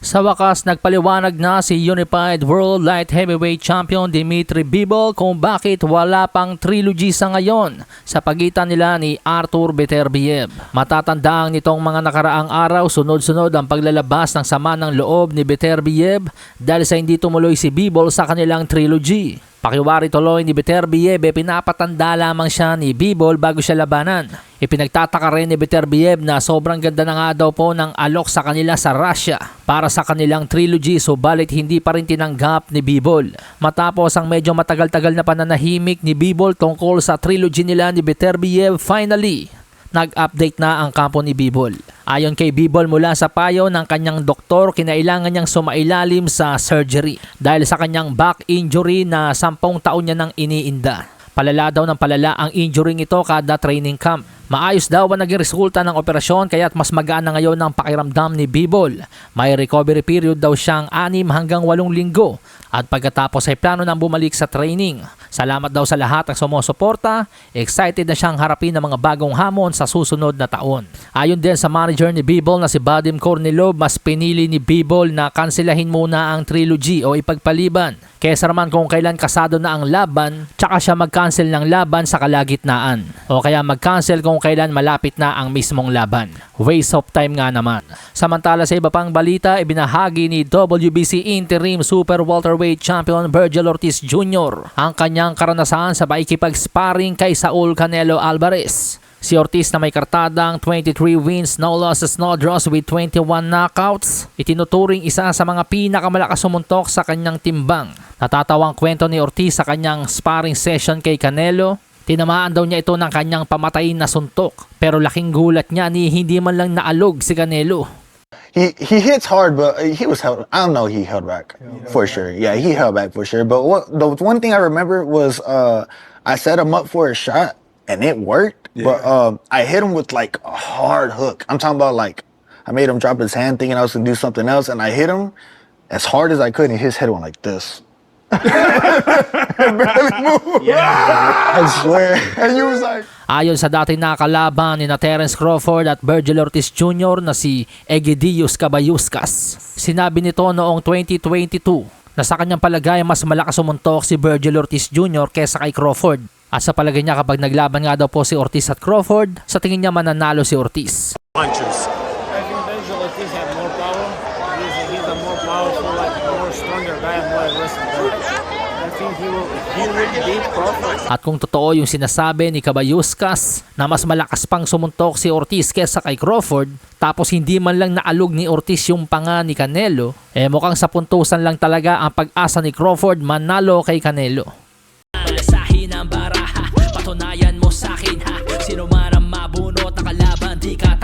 Sa wakas, nagpaliwanag na si Unified World Light Heavyweight Champion Dimitri Bivol kung bakit wala pang trilogy sa ngayon sa pagitan nila ni Arthur Beterbiev. Matatandaan nitong mga nakaraang araw, sunod-sunod ang paglalabas ng sama ng loob ni Beterbiev dahil sa hindi tumuloy si Bivol sa kanilang trilogy. Pakiwari tuloy ni Beterbiev, eh, pinapatanda lamang siya ni Bibol bago siya labanan. Ipinagtataka rin ni Beterbiev na sobrang ganda na nga daw po ng alok sa kanila sa Russia para sa kanilang trilogy subalit hindi pa rin tinanggap ni Bibol. Matapos ang medyo matagal-tagal na pananahimik ni Bibol tungkol sa trilogy nila ni Beterbiev, finally, nag-update na ang kampo ni Bibol. Ayon kay Bibol mula sa payo ng kanyang doktor, kinailangan niyang sumailalim sa surgery dahil sa kanyang back injury na sampung taon niya nang iniinda. Palala daw ng palala ang injury ito kada training camp. Maayos daw ang naging resulta ng operasyon kaya't mas magaan na ngayon ang pakiramdam ni Bibol. May recovery period daw siyang 6 hanggang 8 linggo at pagkatapos ay plano nang bumalik sa training. Salamat daw sa lahat ng sumusuporta. Excited na siyang harapin ang mga bagong hamon sa susunod na taon. Ayon din sa manager ni Bibol na si Vadim Kornilov, mas pinili ni Bibol na kanselahin muna ang trilogy o ipagpaliban. Kesa naman kung kailan kasado na ang laban, tsaka siya mag-cancel ng laban sa kalagitnaan. O kaya mag-cancel kung kailan malapit na ang mismong laban. Waste of time nga naman. Samantala sa iba pang balita, ibinahagi ni WBC Interim Super Welterweight Champion Virgil Ortiz Jr. ang kanyang karanasan sa pakikipag-sparring kay Saul Canelo Alvarez. Si Ortiz na may kartadang 23 wins, no losses, no draws with 21 knockouts, itinuturing isa sa mga pinakamalakas sumuntok sa kanyang timbang. Natatawang kwento ni Ortiz sa kanyang sparring session kay Canelo, Tinamaan daw niya ito ng kanyang pamatayin na suntok pero laking gulat niya ni hindi man lang naalog si Canelo. He he hits hard, but he was held. I don't know. He held back for sure. Yeah, he held back for sure. But what the one thing I remember was uh, I set him up for a shot and it worked. But um, I hit him with like a hard hook. I'm talking about like I made him drop his hand thinking I was gonna do something else, and I hit him as hard as I could, and his head went like this. Barely moved. I swear. And you was like. Ayon sa dati nakalaban ni na Terence Crawford at Virgil Ortiz Jr. na si Egidius Cabayuscas. Sinabi nito noong 2022 na sa kanyang palagay mas malakas sumuntok si Virgil Ortiz Jr. kesa kay Crawford. At sa palagay niya kapag naglaban nga daw po si Ortiz at Crawford, sa tingin niya mananalo si Ortiz. punches. I think Virgil Ortiz had more power. He's he's a more powerful, like stronger guy, more aggressive guy. I think he will he will beat Crawford. At kung totoo yung sinasabi ni Cabayuscas na mas malakas pang sumuntok si Ortiz kesa kay Crawford, tapos hindi man lang naalog ni Ortiz yung panga ni Canelo, eh mukhang sa puntusan lang talaga ang pag-asa ni Crawford manalo kay Canelo. Malasahin ang baraha, patunayan mo sa akin ha, sino man ang mabunot na kalaban, di ka